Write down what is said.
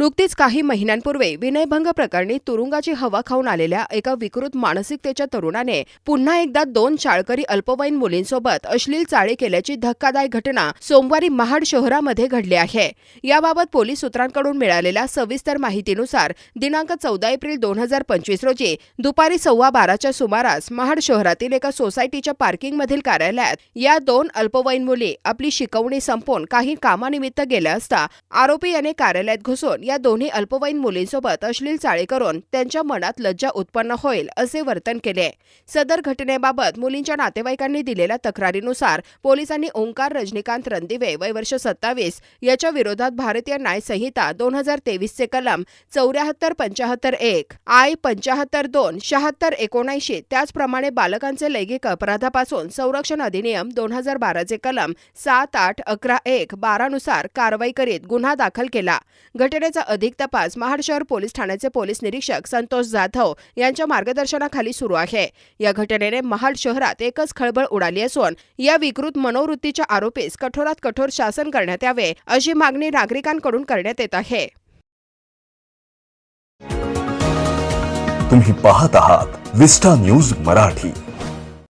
नुकतीच काही महिन्यांपूर्वी विनयभंग प्रकरणी तुरुंगाची हवा खाऊन आलेल्या एका विकृत मानसिकतेच्या तरुणाने पुन्हा एकदा दोन शाळकरी अल्पवयीन मुलींसोबत अश्लील चाळी केल्याची धक्कादायक घटना सोमवारी महाड शहरामध्ये घडली आहे. याबाबत पोलीस सूत्रांकडून मिळालेल्या सविस्तर माहितीनुसार दिनांक चौदा एप्रिल दोन हजार पंचवीस रोजी दुपारी सव्वा बाराच्या सुमारास महाड शहरातील एका सोसायटीच्या पार्किंगमधील कार्यालयात या दोन अल्पवयीन मुली आपली शिकवणी संपवून काही कामानिमित्त गेल्या असता आरोपी याने कार्यालयात घुसून या दोन्ही अल्पवयीन मुलींसोबत अश्लील चाळे करून त्यांच्या मनात लज्जा उत्पन्न होईल असे वर्तन केले सदर घटनेबाबत मुलींच्या नातेवाईकांनी दिलेल्या तक्रारीनुसार पोलिसांनी ओंकार रजनीकांत रणदिवे वय वर्ष सत्तावीस याच्या विरोधात भारतीय न्याय संहिता दोन हजार तेवीसचे कलम चौऱ्याहत्तर पंचाहत्तर एक आय पंचाहत्तर दोन शहात्तर एकोणऐंशी त्याचप्रमाणे बालकांचे लैंगिक अपराधापासून संरक्षण अधिनियम दोन हजार बाराचे कलम सात आठ अकरा एक बारानुसार कारवाई करीत गुन्हा दाखल केला. घटनेचा अधिक तपास महाड शहर पोलीस ठाण्याचे पोलीस निरीक्षक संतोष जाधव यांच्या मार्गदर्शनाखाली सुरू आहे. या घटनेने महाड शहरात एकच खळबळ उडाली असून या विकृत मनोवृत्तीच्या आरोपीस कठोरात कठोर शासन करण्यात यावे अशी मागणी नागरिकांकडून करण्यात येत आहे. तुम्ही पाहत आहात विस्टा न्यूज मराठी.